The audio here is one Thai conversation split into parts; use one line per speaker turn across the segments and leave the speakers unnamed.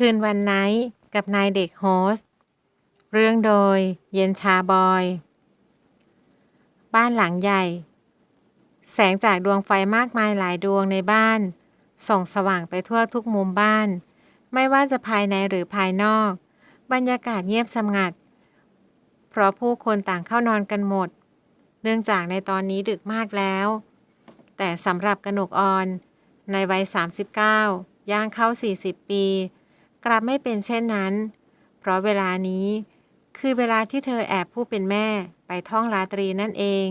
คืนวันไนท์กับนายเด็กโฮสเรื่องโดยเย็นชาบอย บ้านหลังใหญ่ แสงจากดวงไฟมากมายหลายดวงในบ้าน ส่องสว่างไปทั่วทุกมุมบ้าน ไม่ว่าจะภายในหรือภายนอก บรรยากาศเงียบสงัด เพราะผู้คนต่างเข้านอนกันหมด เนื่องจากในตอนนี้ดึกมากแล้ว แต่สำหรับกนกออนในวัย 39 ย่างเข้า 40 ปี กลับไม่เป็นเช่นนั้น เพราะเวลานี้คือเวลาที่เธอแอบผู้เป็นแม่ไปท่องราตรีนั่นเอง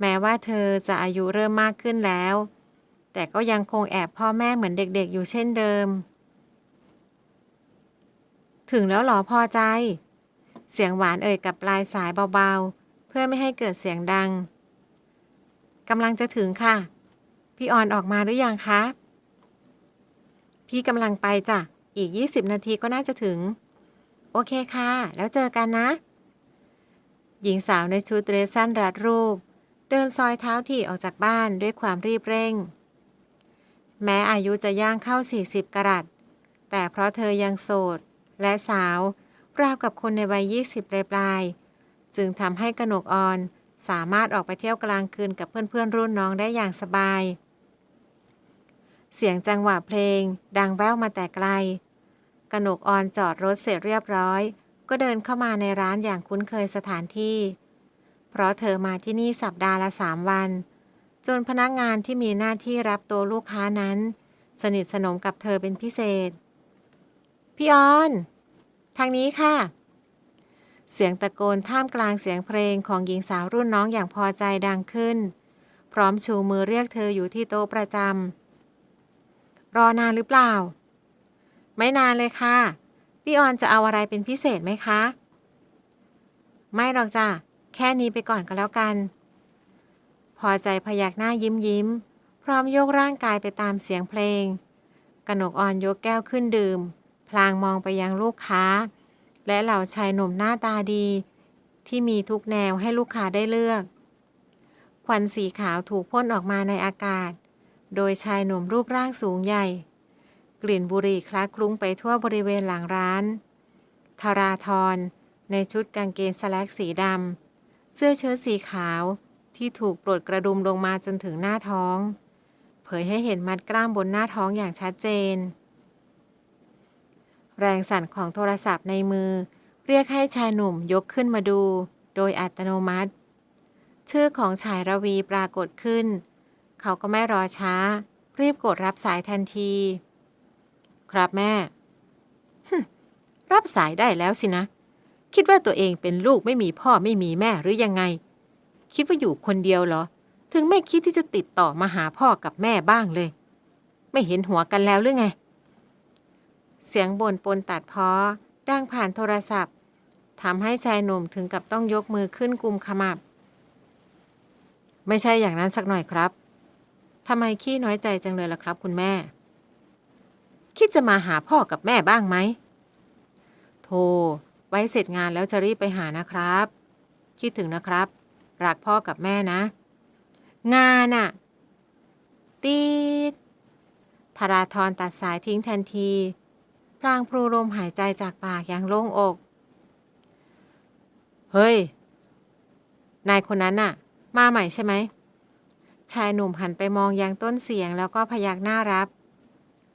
แม้ว่าเธอจะอายุเริ่มมากขึ้นแล้ว แต่ก็ยังคงแอบพ่อแม่เหมือนเด็กๆอยู่เช่นเดิม ถึงแล้วหรอพอใจ เสียงหวานเอ่ยกับปลายสายเบาๆ เพื่อไม่ให้เกิดเสียงดังกำลังจะถึงค่ะ พี่ออนออกมาหรือยังคะ พี่กำลังไปจ้ะ อีก 20 นาทีก็น่าจะถึง โอเคค่ะ แล้วเจอกันนะ หญิงสาวในชุดเดรสสั้นรัดรูป เดินซอยเท้าถี่ออกจากบ้านด้วยความรีบเร่ง แม้อายุจะย่างเข้า 40 กรัตแต่เพราะเธอยังโสด และสาวราวกับคนในวัย 20 ปลายปลายจึงทำให้กนกออนสามารถออกไปเที่ยวกลางคืนกับเพื่อนๆ รุ่นน้องได้อย่างสบาย เสียงจังหวะเพลง ดังแว่วมาแต่ไกล กนกออนจอดรถเสร็จเรียบร้อย ก็เดินเข้ามาในร้านอย่างคุ้นเคยสถานที่ เพราะเธอมาที่นี่สัปดาห์ละสามวัน จนพนักงานที่มีหน้าที่รับตัวลูกค้านั้น สนิทสนมกับเธอเป็นพิเศษ พี่ออน ทางนี้ค่ะ เสียงตะโกนท่ามกลางเสียงเพลงของหญิงสาวรุ่นน้องอย่างพอใจดังขึ้น พร้อมชูมือเรียกเธออยู่ที่โต๊ะประจำรอนานหรือเปล่า ไม่นานเลยค่ะ พี่ออนจะเอาอะไรเป็นพิเศษไหมคะ ไม่หรอกจ้ะ แค่นี้ไปก่อนก็แล้วกัน พอใจพยักหน้ายิ้มยิ้ม พร้อมยกร่างกายไปตามเสียงเพลง กนกอ่อนยกแก้วขึ้นดื่ม พลางมองไปยังลูกค้า และเหล่าชายหนุ่มหน้าตาดี ที่มีทุกแนวให้ลูกค้าได้เลือก ควันสีขาวถูกพ่นออกมาในอากาศ โดยชายหนุ่มรูปร่างสูงใหญ่ กลิ่นบุหรี่คล้าคลุ้งไปทั่วบริเวณหลังร้านธาราธรในชุดกางเกงสแลกสีดำ เสื้อเชิ้ตสีขาวที่ถูกปลดกระดุมลงมาจนถึงหน้าท้อง เผยให้เห็นมัดกล้ามบนหน้าท้องอย่างชัดเจน แรงสั่นของโทรศัพท์ในมือ เรียกให้ชายหนุ่มยกขึ้นมาดู โดยอัตโนมัติ ชื่อของชายระวีปรากฏขึ้น เขาก็ไม่รอช้า รีบกดรับสายทันที ครับแม่ฮึรับสายได้แล้วสินะ คิดว่าตัวเองเป็นลูกไม่มีพ่อไม่มีแม่หรือยังไง คิดว่าอยู่คนเดียวเหรอ ถึงไม่คิดที่จะติดต่อมาหาพ่อกับแม่บ้างเลย ไม่เห็นหัวกันแล้วหรือไง เสียงบ่นปนตัดพ้อดังผ่านโทรศัพท์ทำให้ชายหนุ่มถึงกับต้องยกมือขึ้นกุมขมับ ไม่ใช่อย่างนั้นสักหน่อยครับทำไมขี้น้อยใจจังเลยล่ะครับ คุณแม่ คิดจะมาหาพ่อกับแม่บ้างไหม โทร ไว้เสร็จงานแล้วจะรีบไปหานะครับ คิดถึงนะครับ รักพ่อกับแม่นะ งานอะตีดธาราธรตัดสายทิ้งทันที พลางพลูลมหายใจจากปากอย่างโล่งอก เฮ้ย นายคนนั้นน่ะ มาใหม่ใช่ไหม ชายหนุ่มหันไปมองยังต้นเสียงแล้วก็พยักหน้ารับ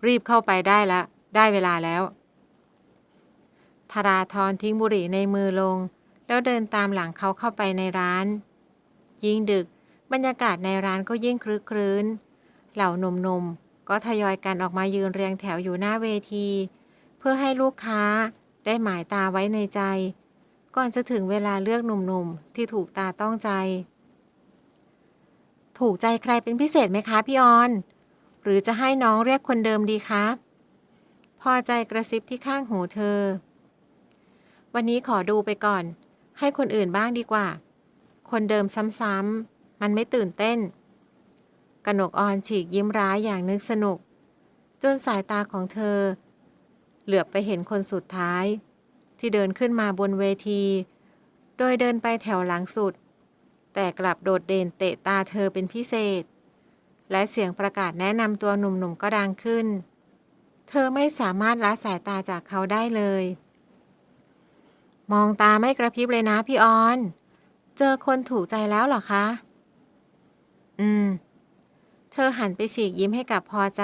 รีบเข้าไปได้ละ ได้เวลาแล้วธาราธรทิ้งบุหรี่ในมือลง แล้วเดินตามหลังเขาเข้าไปในร้าน ยิ่งดึกบรรยากาศในร้านก็ยิ่งครึกครื้น เหล่าหนุ่มๆก็ทยอยกันออกมายืนเรียงแถวอยู่หน้าเวที เพื่อให้ลูกค้าได้หมายตาไว้ในใจ ก่อนจะถึงเวลาเลือกหนุ่มๆ ที่ถูกตาต้องใจ ถูกใจใครเป็นพิเศษไหมคะพี่ออน หรือจะให้น้องเรียกคนเดิมดีคะพอใจกระซิบที่ข้างหูเธอ วันนี้ขอดูไปก่อน ให้คนอื่นบ้างดีกว่า คนเดิมซ้ำๆมันไม่ตื่นเต้น กนกออนฉีกยิ้มร้ายอย่างนึกสนุก จนสายตาของเธอ เหลือบไปเห็นคนสุดท้าย ที่เดินขึ้นมาบนเวที โดยเดินไปแถวหลังสุด แต่กลับโดดเด่นเตะตาเธอเป็นพิเศษ และเสียงประกาศแนะนำตัวหนุ่มๆก็ดังขึ้น เธอไม่สามารถละสายตาจากเขาได้เลย มองตาไม่กระพริบเลยนะพี่ออน เจอคนถูกใจแล้วหรอคะ อืม เธอหันไปฉีกยิ้มให้กับพอใจ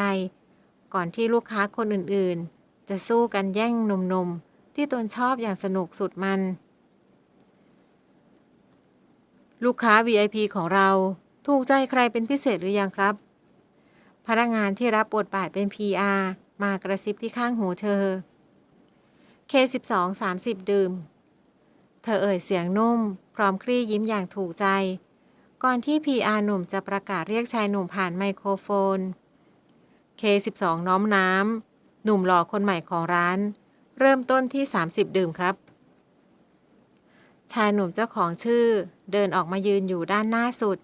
ก่อนที่ลูกค้าคนอื่นๆ จะสู้กันแย่งหนุ่มๆ ที่ตนชอบอย่างสนุกสุดมัน ลูกค้า VIP ของเรา ถูกใจใครเป็นพิเศษหรือยังครับ พนักงานที่รับบทบาทเป็น PR มากระซิบที่ข้างหูเธอ K12 30 ดื่ม เธอเอ่ยเสียงนุ่ม พร้อมคลี่ยิ้มอย่างถูกใจ ก่อนที่ PR หนุ่มจะประกาศเรียกชายหนุ่มผ่านไมโครโฟน K12 น้อมน้ำ หนุ่มหล่อคนใหม่ของร้าน เริ่มต้นที่ 30 ดื่มครับ ชายหนุ่มเจ้าของชื่อ เดินออกมายืนอยู่ด้านหน้าสุด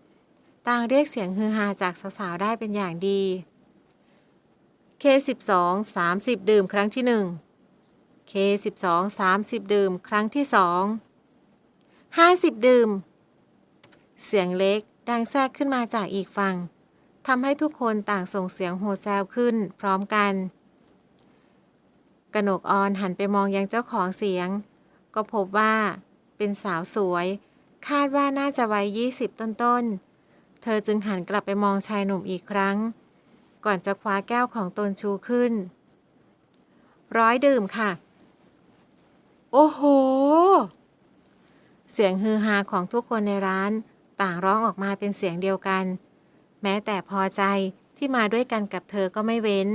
ต่างเรียกเสียงฮือฮาจากสาวๆได้เป็นอย่างดี K12 30 ดื่มครั้งที่ 1 K12 30 ดื่มครั้งที่ 2 50 ดื่ม เสียงเล็กดังแทรกขึ้นมาจากอีกฝั่งทำให้ทุกคนต่างส่งเสียงโห่แซวขึ้นพร้อมกัน กนกออนหันไปมองยังเจ้าของเสียง ก็พบว่าเป็นสาวสวย คาดว่าน่าจะวัย20 ต้นๆ เธอจึงหันกลับไปมองชายหนุ่มอีกครั้ง ก่อนจะคว้าแก้วของตนชูขึ้น ร้อยดื่มค่ะ โอ้โห เสียงฮือฮาของทุกคนในร้าน ต่างร้องออกมาเป็นเสียงเดียวกัน แม้แต่พอใจที่มาด้วยกันกับเธอก็ไม่เว้น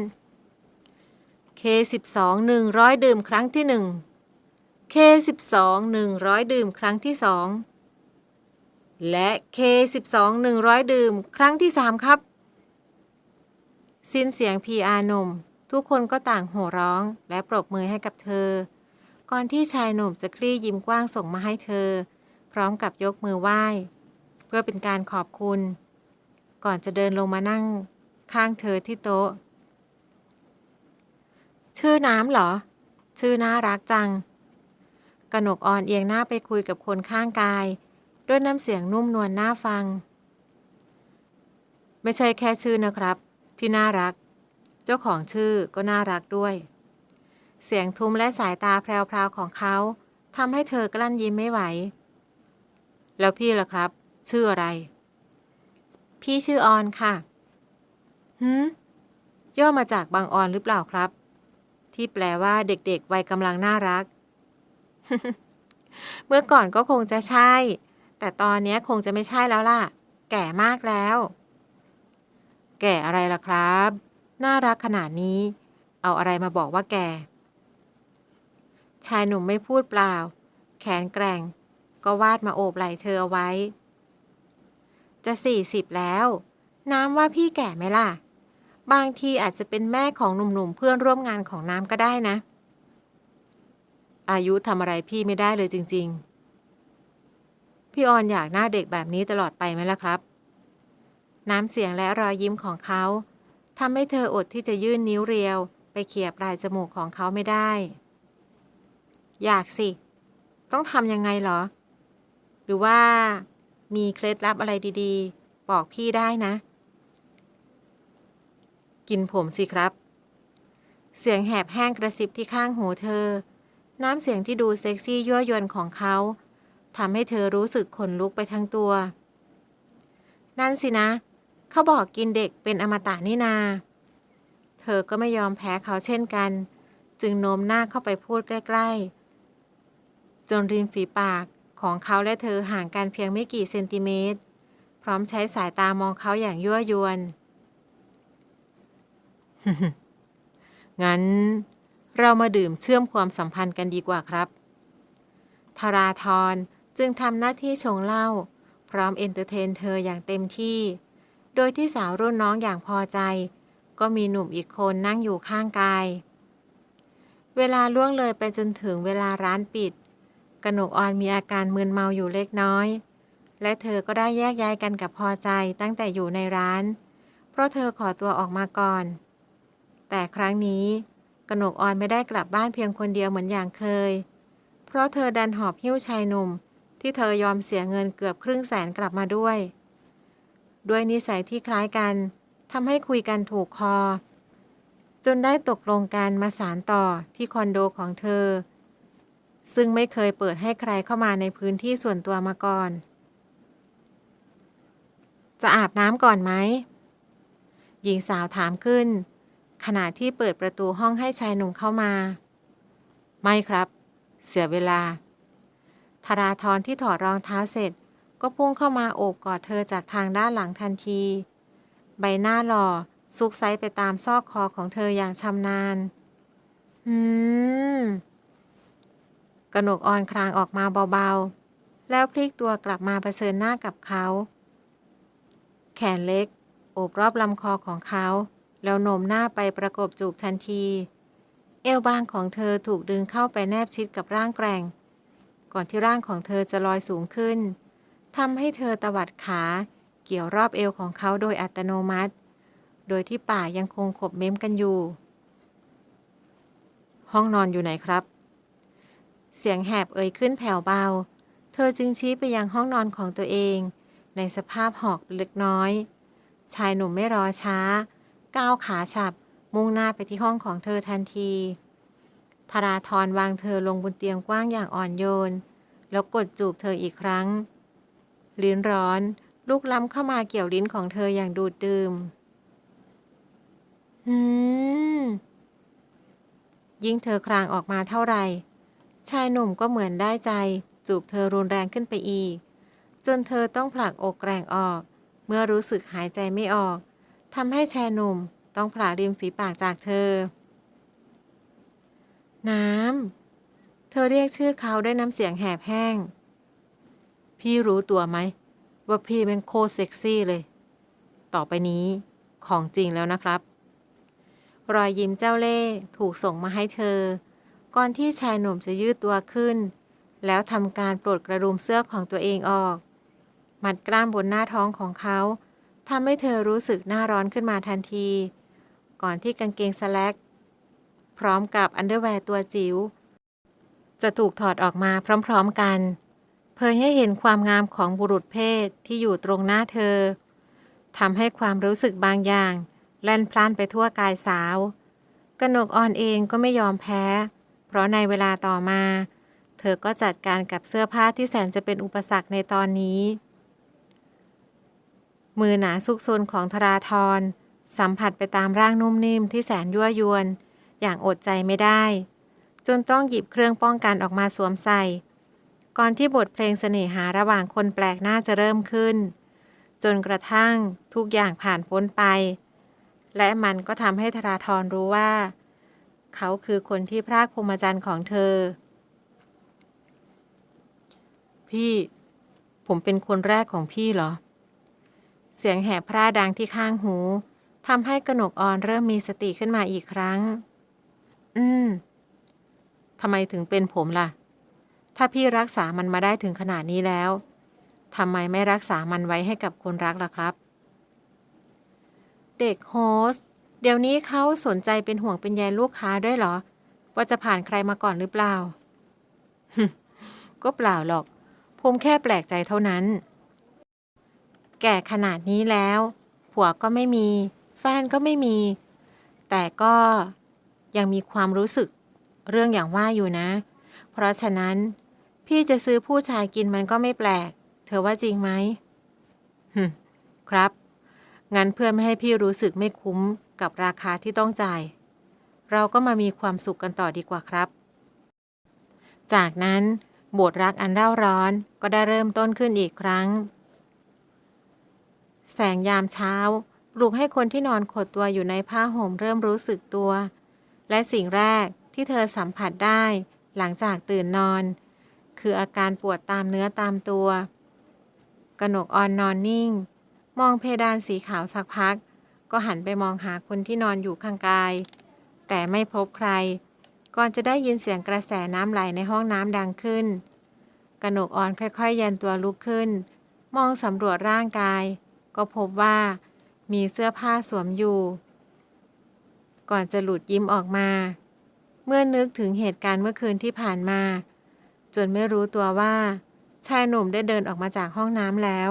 K12 100 ดื่มครั้งที่ 1 K12 100 ดื่มครั้งที่ 2 และ K12 100 ดื่ม ครั้งที่ 3 ครับ สิ้นเสียง PR หนุ่ม ทุกคนก็ต่างโห่ร้องและปรบมือให้กับเธอ ก่อนที่ชายหนุ่มจะคลี่ยิ้มกว้างส่งมาให้เธอ พร้อมกับยกมือไหว้ เพื่อเป็นการขอบคุณ ก่อนจะเดินลงมานั่งข้างเธอที่โต๊ะ ชื่อน้ำเหรอ ชื่อน่ารักจัง กนกอ่อนเอียงหน้าไปคุยกับคนข้างกาย ด้วยน้ำเสียงนุ่มนวลน่าฟัง ไม่ใช่แค่ชื่อนะครับ ที่น่ารัก เจ้าของชื่อก็น่ารักด้วย เสียงทุ้มและสายตาแพรวๆของเขาทำให้เธอกลั้นยิ้มไม่ไหว แล้วพี่ล่ะครับ ชื่ออะไร พี่ชื่อออนค่ะหืมย่อมาจากบางออนหรือเปล่าครับ ที่แปลว่าเด็กๆวัยกำลังน่ารัก เมื่อก่อนก็คงจะใช่ แต่ตอนนี้คงจะไม่ใช่แล้วล่ะ แก่มากแล้ว แก่อะไรล่ะครับ น่ารักขนาดนี้ เอาอะไรมาบอกว่าแก่ ชายหนุ่มไม่พูดเปล่า แขนแกร่ง ก็วาดมาโอบไหล่เธอเอาไว้ จะสี่สิบแล้ว น้ำว่าพี่แก่ไหมล่ะ บางทีอาจจะเป็นแม่ของหนุ่มๆเพื่อนร่วมงานของน้ำก็ได้นะ อายุทำอะไรพี่ไม่ได้เลยจริง ๆ พี่ออนอยากหน้าเด็กแบบนี้ตลอดไปไหมล่ะครับ น้ำเสียงและรอยยิ้มของเขาทำให้เธออดที่จะยื่นนิ้วเรียว ไปเขี่ยปลายจมูกของเขาไม่ได้ อยากสิ ต้องทำยังไงเหรอ หรือว่ามีเคล็ดลับอะไรดีๆ บอกพี่ได้นะ กินผมสิครับ เสียงแหบแห้งกระซิบที่ข้างหูเธอ น้ำเสียงที่ดูเซ็กซี่ยั่วยวนของเขา ทำให้เธอรู้สึกขนลุกไปทั้งตัว นั่นสินะ เขาบอกกินเด็กเป็นอมตะนี่นา เธอก็ไม่ยอมแพ้เขาเช่นกัน จึงโน้มหน้าเข้าไปพูดใกล้ ๆ จนริมฝีปากของเขาและเธอห่างกันเพียงไม่กี่เซนติเมตร พร้อมใช้สายตามองเขาอย่างยั่วยวน งั้นเรามาดื่มเชื่อมความสัมพันธ์กันดีกว่าครับธาราธร จึงทำหน้าที่ชงเหล้าพร้อมเอนเตอร์เทนเธออย่างเต็มที่ โดยที่สาวรุ่นน้องอย่างพอใจ ก็มีหนุ่มอีกคนนั่งอยู่ข้างกาย เวลาล่วงเลยไปจนถึงเวลาร้านปิด กนกออนมีอาการมึนเมาอยู่เล็กน้อย และเธอก็ได้แยกย้ายกันกับพอใจตั้งแต่อยู่ในร้าน เพราะเธอขอตัวออกมาก่อน แต่ครั้งนี้กนกออนไม่ได้กลับบ้านเพียงคนเดียวเหมือนอย่างเคย เพราะเธอดันหอบหิ้วชายหนุ่ม ที่เธอยอมเสียเงินเกือบครึ่งแสนกลับมาด้วย ด้วยนิสัยที่คล้ายกันทำให้คุยกันถูกคอ จนได้ตกลงกันมาสารต่อที่คอนโดของเธอ ซึ่งไม่เคยเปิดให้ใครเข้ามาในพื้นที่ส่วนตัวมาก่อน จะอาบน้ำก่อนไหม หญิงสาวถามขึ้น ขณะที่เปิดประตูห้องให้ชายหนุ่มเข้ามา ไม่ครับ เสียเวลา ธราธรที่ถอดรองเท้าเสร็จ ก็พุ่งเข้ามาโอบกอดเธอจากทางด้านหลังทันที ใบหน้าหล่อซุกไซไปตามซอกคอของเธออย่างชำนาญ อืมกหนกอ่อนครางออกมาเบาๆ แล้วพลิกตัวกลับมาเผชิญหน้ากับเขา แขนเล็ก โอบรอบลำคอของเขา แล้วโน้มหน้าไปประกบจูบทันที เอวบางของเธอถูกดึงเข้าไปแนบชิดกับร่างแกร่ง ก่อนที่ร่างของเธอจะลอยสูงขึ้นทำให้เธอตวัดขาเกี่ยวรอบเอวของเขาโดยอัตโนมัติ โดยที่ป่ายังคงขบเม้มกันอยู่ ห้องนอนอยู่ไหนครับ เสียงแหบเอ่ยขึ้นแผ่วเบา เธอจึงชี้ไปยังห้องนอนของตัวเอง ในสภาพหอกเล็กน้อย ชายหนุ่มไม่รอช้า ก้าวขาฉับ มุ่งหน้าไปที่ห้องของเธอทันที ธราธรวางเธอลงบนเตียงกว้างอย่างอ่อนโยน แล้วกดจูบเธออีกครั้ง ลิ้นร้อน ลุกล้ำเข้ามาเกี่ยวลิ้นของเธออย่างดูดดื่มอืมยิ่งเธอครางออกมาเท่าไหร่ ชายหนุ่มก็เหมือนได้ใจ จูบเธอรุนแรงขึ้นไปอีก จนเธอต้องผลักอกแกร่งออก เมื่อรู้สึกหายใจไม่ออกทำให้ชายหนุ่มต้องผลาริมฝีปากจากเธอ น้ำ เธอเรียกชื่อเขาด้วยน้ำเสียงแหบแห้ง พี่รู้ตัวไหม ว่าพี่เป็นโคเซ็กซี่เลย ต่อไปนี้ของจริงแล้วนะครับ รอยยิ้มเจ้าเล่ห์ถูกส่งมาให้เธอ ก่อนที่ชายหนุ่มจะยืดตัวขึ้น แล้วทำการปลดกระดุมเสื้อของตัวเองออก มัดกล้ามบนหน้าท้องของเขาทำให้เธอรู้สึกหน้าร้อนขึ้นมาทันที ก่อนที่กางเกงสแลก พร้อมกับอันเดอร์แวร์ตัวจิ๋วจะถูกถอดออกมาพร้อมๆกัน เผยให้เห็นความงามของบุรุษเพศที่อยู่ตรงหน้าเธอทำให้ความรู้สึกบางอย่าง แล่นพล่านไปทั่วกายสาวกนกอ่อนเองก็ไม่ยอมแพ้ เพราะในเวลาต่อมา เธอก็จัดการกับเสื้อผ้าที่แสนจะเป็นอุปสรรคในตอนนี้ มือหนาซุกซนของธราธรสัมผัสไปตามร่างนุ่มนิ่มที่แสนยั่วยวน อย่างอดใจไม่ได้ จนต้องหยิบเครื่องป้องกันออกมาสวมใส่ ก่อนที่บทเพลงเสน่หาระหว่างคนแปลกหน้าจะเริ่มขึ้น จนกระทั่งทุกอย่างผ่านพ้นไป และมันก็ทำให้ธราธรรู้ว่า เขาคือคนที่พรากพรหมจรรย์ของเธอ พี่ ผมเป็นคนแรกของพี่เหรอ เสียงแหบพร่าดังที่ข้างหูทำให้กนกอ่อนเริ่มมีสติขึ้นมาอีกครั้ง อืมทำไมถึงเป็นผมล่ะ ถ้าพี่รักษามันมาได้ถึงขนาดนี้แล้วทำไมไม่รักษามันไว้ให้กับคนรักล่ะครับ เด็กโฮสเดี๋ยวนี้เขาสนใจเป็นห่วงเป็นใยลูกค้าด้วยเหรอ ว่าจะผ่านใครมาก่อนหรือเปล่า ก็เปล่าหรอก ผมแค่แปลกใจเท่านั้น แก่ขนาดนี้แล้ว ผัวก็ไม่มี แฟนก็ไม่มี แต่ก็ ยังมีความรู้สึกเรื่องอย่างว่าอยู่นะ เพราะฉะนั้น พี่จะซื้อผู้ชายกินมันก็ไม่แปลก เธอว่าจริงไหมฮึครับ งั้นเพื่อไม่ให้พี่รู้สึกไม่คุ้มกับราคาที่ต้องจ่าย เราก็มามีความสุขกันต่อดีกว่าครับ จากนั้นบทรักอันเร่าร้อนก็ได้เริ่มต้นขึ้นอีกครั้ง แสงยามเช้า ปลุกให้คนที่นอนขดตัวอยู่ในผ้าห่มเริ่มรู้สึกตัว และสิ่งแรกที่เธอสัมผัสได้หลังจากตื่นนอน คืออาการปวดตามเนื้อตามตัว กนกอ่อนนอนนิ่ง มองเพดานสีขาวสักพัก ก็หันไปมองหาคนที่นอนอยู่ข้างกาย แต่ไม่พบใคร ก่อนจะได้ยินเสียงกระแสน้ำไหลในห้องน้ำดังขึ้น กนกอ่อนค่อยๆยันตัวลุกขึ้น มองสำรวจร่างกาย ก็พบว่ามีเสื้อผ้าสวมอยู่ ก่อนจะหลุดยิ้มออกมา เมื่อนึกถึงเหตุการณ์เมื่อคืนที่ผ่านมา จนไม่รู้ตัวว่า ชายหนุ่มได้เดินออกมาจากห้องน้ำแล้ว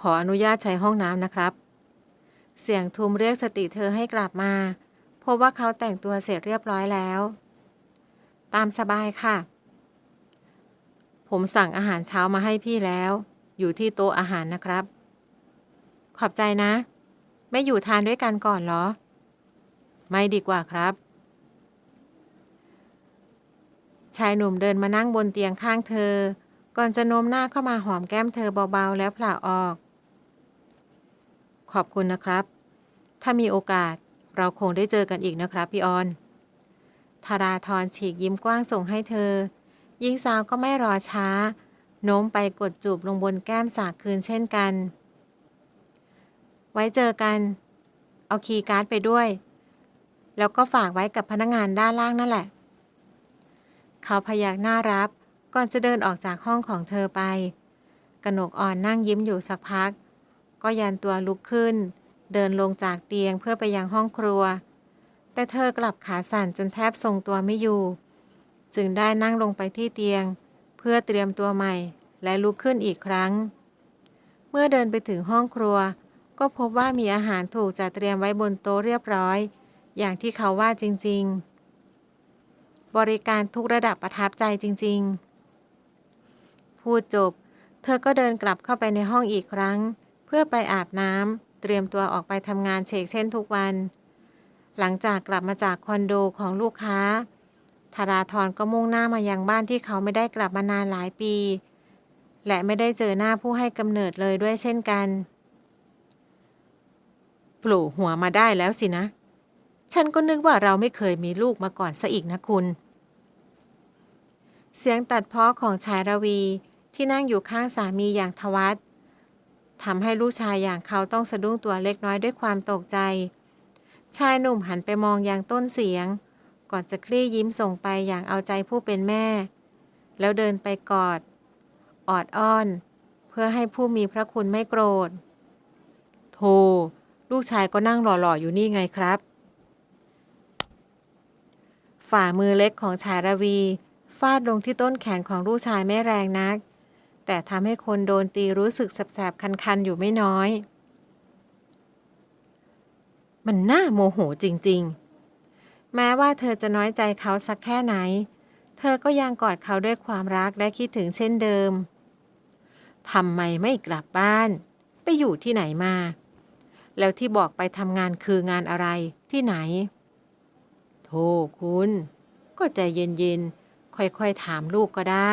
ขออนุญาตใช้ห้องน้ำนะครับ เสียงทุมเรียกสติเธอให้กลับมาพบว่าเขาแต่งตัวเสร็จเรียบร้อยแล้ว ตามสบายค่ะ ผมสั่งอาหารเช้ามาให้พี่แล้ว อยู่ที่โต๊ะอาหารนะครับ ขอบใจนะ ไม่อยู่ทานด้วยกันก่อนเหรอ ไม่ดีกว่าครับ ชายหนุ่มเดินมานั่งบนเตียงข้างเธอ ก่อนจะโน้มหน้าเข้ามาหอมแก้มเธอเบาๆ แล้วผละออก ขอบคุณนะครับ ถ้ามีโอกาสเราคงได้เจอกันอีกนะครับพี่ออนธาราธรฉีกยิ้มกว้างส่งให้เธอหญิงสาวก็ไม่รอช้า โน้มไปกดจูบลงบนแก้มสากคืนเช่นกัน ไว้เจอกัน เอาคีย์การ์ดไปด้วย แล้วก็ฝากไว้กับพนักงงานด้านล่างนั่นแหละ เขาพยักหน้ารับก่อนจะเดินออกจากห้องของเธอไป กนกอ่อนนั่งยิ้มอยู่สักพัก ก็ยันตัวลุกขึ้น เดินลงจากเตียงเพื่อไปยังห้องครัว แต่เธอกลับขาสั่นจนแทบทรงตัวไม่อยู่ จึงได้นั่งลงไปที่เตียง เพื่อเตรียมตัวใหม่และลุกขึ้นอีกครั้ง เมื่อเดินไปถึงห้องครัว ก็พบว่ามีอาหารถูกจัดเตรียมไว้บนโต๊ะเรียบร้อย อย่างที่เขาว่าจริง ๆ บริการทุกระดับประทับใจจริง ๆ พูดจบ เธอก็เดินกลับเข้าไปในห้องอีกครั้ง เพื่อไปอาบน้ำเตรียมตัวออกไปทำงานเชกเช่นทุกวัน หลังจากกลับมาจากคอนโดของลูกค้าธาราธรก็มุ่งหน้ามายังบ้านที่เขาไม่ได้กลับมานานหลายปี และไม่ได้เจอหน้าผู้ให้กำเนิดเลยด้วยเช่นกัน โผล่หัวมาได้แล้วสินะ ฉันก็นึกว่าเราไม่เคยมีลูกมาก่อนซะอีกนะคุณ เสียงตัดพ้อของชายระวีที่นั่งอยู่ข้างสามีอย่างทวัตทำให้ลูกชายอย่างเขาต้องสะดุ้งตัวเล็กน้อยด้วยความตกใจ ชายหนุ่มหันไปมองอยังต้นเสียง ก่อนจะคลี่ยิ้มส่งไปอย่างเอาใจผู้เป็นแม่ แล้วเดินไปกอด ออดอ้อน เพื่อให้ผู้มีพระคุณไม่โกรธ โธ ลูกชายก็นั่งหล่อๆอยู่นี่ไงครับ ฝ่ามือเล็กของชายระวี ฟาดลงที่ต้นแขนของลูกชายไม่แรงนัก แต่ทำให้คนโดนตีรู้สึกแสบๆ คันๆ อยู่ไม่น้อย มันน่าโมโหจริงๆ แม้ว่าเธอจะน้อยใจเขาสักแค่ไหน เธอก็ยังกอดเขาด้วยความรักและคิดถึงเช่นเดิมทำไมไม่กลับบ้าน ไปอยู่ที่ไหนมา แล้วที่บอกไปทำงานคืองานอะไรที่ไหน โธ่คุณ ก็ใจเย็นๆ ค่อยๆ ถามลูกก็ได้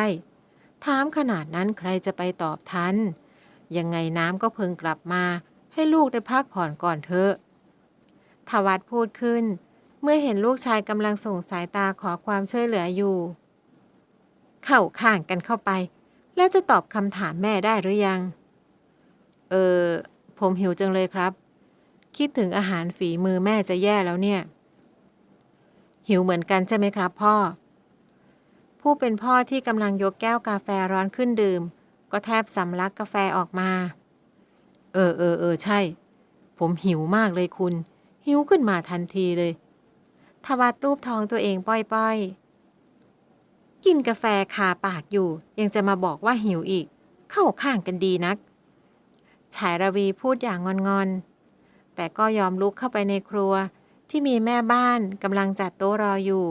ถามขนาดนั้นใครจะไปตอบทัน ยังไงน้ำก็เพิ่งกลับมา ให้ลูกได้พักผ่อนก่อนเถอะทวัตพูดขึ้น เมื่อเห็นลูกชายกำลังส่งสายตาขอความช่วยเหลืออยู่ เข้าข้างกันเข้าไป แล้วจะตอบคำถามแม่ได้หรือยัง เออผมหิวจังเลยครับ คิดถึงอาหารฝีมือแม่จะแย่แล้วเนี่ย หิวเหมือนกันใช่ไหมครับพ่อ ผู้เป็นพ่อที่กำลังยกแก้วกาแฟร้อนขึ้นดื่ม ก็แทบสำลักกาแฟออกมา เออเออเออใช่ ผมหิวมากเลยคุณ หิวขึ้นมาทันทีเลย ทวัดรูปท้องตัวเองป้อยๆ กินกาแฟคาปากอยู่ ยังจะมาบอกว่าหิวอีก เข้าข้างกันดีนัก ชายระวีพูดอย่างงอนๆ แต่ก็ยอมลุกเข้าไปในครัว ที่มีแม่บ้านกำลังจัดโต๊ะรออยู่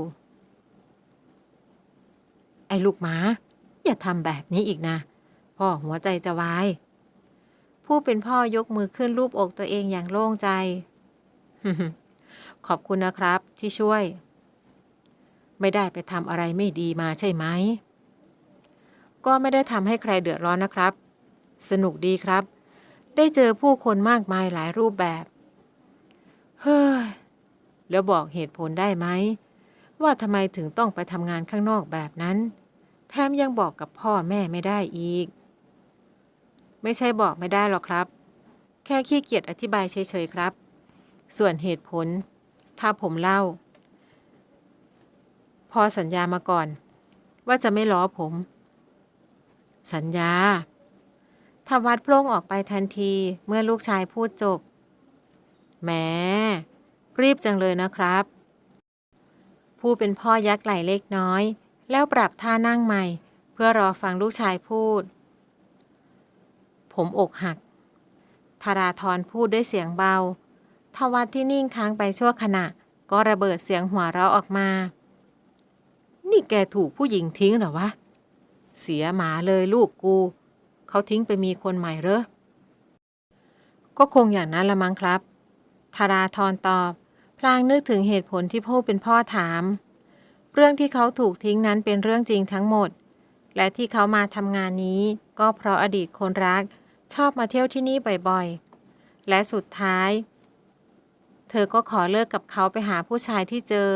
ไอ้ลูกหมา อย่าทำแบบนี้อีกนะ พ่อหัวใจจะวาย ผู้เป็นพ่อยกมือขึ้นรูปอกตัวเองอย่างโล่งใจ ขอบคุณนะครับที่ช่วย ไม่ได้ไปทำอะไรไม่ดีมาใช่ไหม ก็ไม่ได้ทำให้ใครเดือดร้อนนะครับ สนุกดีครับได้เจอผู้คนมากมายหลายรูปแบบ เฮ้ย แล้วบอกเหตุผลได้ไหม ว่าทำไมถึงต้องไปทำงานข้างนอกแบบนั้น แถมยังบอกกับพ่อแม่ไม่ได้อีก ไม่ใช่บอกไม่ได้หรอกครับ แค่ขี้เกียจอธิบายเฉยๆครับ ส่วนเหตุผล ถ้าผมเล่า พอสัญญามาก่อน ว่าจะไม่ล้อผม สัญญาทวัดโพล่งออกไปทันทีเมื่อลูกชายพูดจบ แหมรีบจังเลยนะครับ ผู้เป็นพ่อยักไหล่เล็กน้อย แล้วปรับท่านั่งใหม่ เพื่อรอฟังลูกชายพูด ผมอกหักธาราธรพูดด้วยเสียงเบา ทวัตที่นิ่งค้างไปชั่วขณะ ก็ระเบิดเสียงหัวเราะออกมา นี่แกถูกผู้หญิงทิ้งเหรอวะ เสียหมาเลยลูกกู เขาทิ้งไปมีคนใหม่เหรอ ก็คงอย่างนั้นละมั้งครับ ธาราธรตอบ พลางนึกถึงเหตุผลที่ผู้เป็นพ่อถาม เรื่องที่เขาถูกทิ้งนั้นเป็นเรื่องจริงทั้งหมด และที่เขามาทำงานนี้ ก็เพราะอดีตคนรัก ชอบมาเที่ยวที่นี่บ่อยๆ และสุดท้าย เธอก็ขอเลิกกับเขาไปหาผู้ชายที่เจอ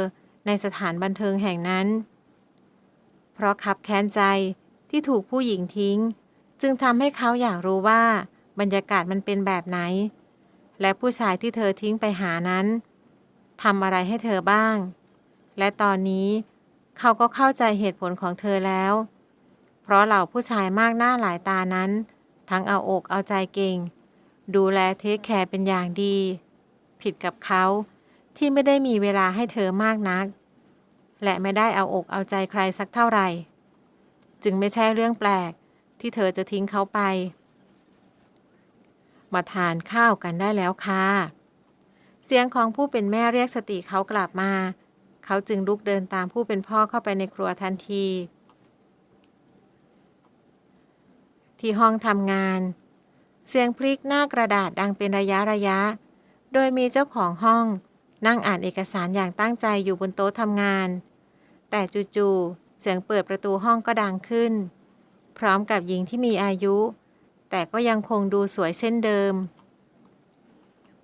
ในสถานบันเทิงแห่งนั้น เพราะขับแค้นใจที่ถูกผู้หญิงทิ้ง จึงทำให้เขาอยากรู้ว่าบรรยากาศมันเป็นแบบไหน และผู้ชายที่เธอทิ้งไปหานั้นทำอะไรให้เธอบ้าง และตอนนี้เขาก็เข้าใจเหตุผลของเธอแล้ว เพราะเหล่าผู้ชายมากหน้าหลายตานั้น ทั้งเอาอกเอาใจเก่ง ดูแลเทคแคร์เป็นอย่างดี ผิดกับเขาที่ไม่ได้มีเวลาให้เธอมากนัก และไม่ได้เอาอกเอาใจใครสักเท่าไหร่ จึงไม่ใช่เรื่องแปลกที่เธอจะทิ้งเขาไป มาทานข้าวกันได้แล้วค่ะ เสียงของผู้เป็นแม่เรียกสติเขากลับมา เขาจึงลุกเดินตามผู้เป็นพ่อเข้าไปในครัวทันที ที่ห้องทำงาน เสียงพลิกหน้ากระดาษดังเป็นระยะระยะ โดยมีเจ้าของห้อง นั่งอ่านเอกสารอย่างตั้งใจอยู่บนโต๊ะทำงาน แต่จู่ๆเสียงเปิดประตูห้องก็ดังขึ้น พร้อมกับหญิงที่มีอายุ แต่ก็ยังคงดูสวยเช่นเดิม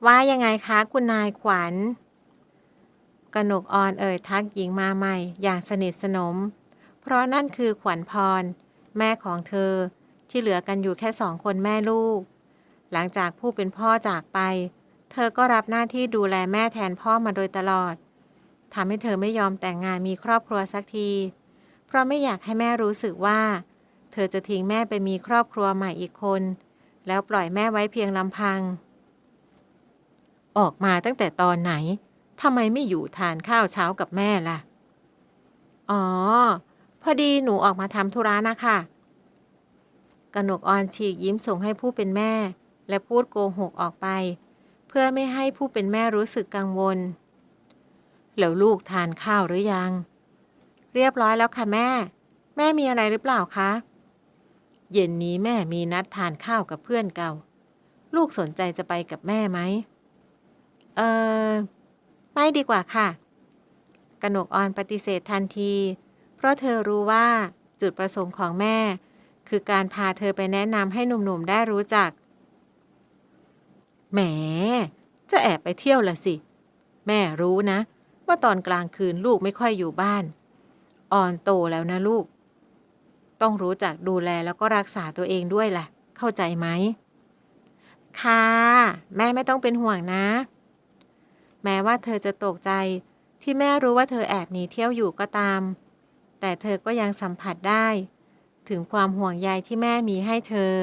ว่ายังไงคะคุณนายขวัญกนกออนเอ่ยทักหญิงมาใหม่อย่างสนิทสนม เพราะนั่นคือขวัญพร แม่ของเธอที่เหลือกันอยู่แค่สองคนแม่ลูก หลังจากผู้เป็นพ่อจากไป เธอก็รับหน้าที่ดูแลแม่แทนพ่อมาโดยตลอดทำให้เธอไม่ยอมแต่งงานมีครอบครัวสักที เพราะไม่อยากให้แม่รู้สึกว่า เธอจะทิ้งแม่ไปมีครอบครัวใหม่อีกคน แล้วปล่อยแม่ไว้เพียงลำพัง ออกมาตั้งแต่ตอนไหนทำไมไม่อยู่ทานข้าวเช้ากับแม่ล่ะ อ๋อ พอดีหนูออกมาทำธุระนะคะกนกออนฉีกยิ้มส่งให้ผู้เป็นแม่ และพูดโกหกออกไป เพื่อไม่ให้ผู้เป็นแม่รู้สึกกังวล แล้วลูกทานข้าวหรือยัง เรียบร้อยแล้วค่ะแม่ แม่มีอะไรหรือเปล่าคะ เย็นนี้แม่มีนัดทานข้าวกับเพื่อนเก่า ลูกสนใจจะไปกับแม่ไหม เออไม่ดีกว่าค่ะ กนกออนปฏิเสธทันที เพราะเธอรู้ว่าจุดประสงค์ของแม่ คือการพาเธอไปแนะนำให้หนุ่มๆได้รู้จัก แหม จะแอบไปเที่ยวละสิ แม่รู้นะ ว่าตอนกลางคืนลูกไม่ค่อยอยู่บ้านอ่อนโตแล้วนะลูก ต้องรู้จักดูแลแล้วก็รักษาตัวเองด้วยล่ะ เข้าใจไหมค่ะ แม่ไม่ต้องเป็นห่วงนะ แม้ว่าเธอจะตกใจที่แม่รู้ว่าเธอแอบหนีเที่ยวอยู่ก็ตาม แต่เธอก็ยังสัมผัสได้ ถึงความห่วงใยที่แม่มีให้เธอ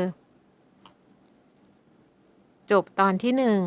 จบตอนที่หนึ่ง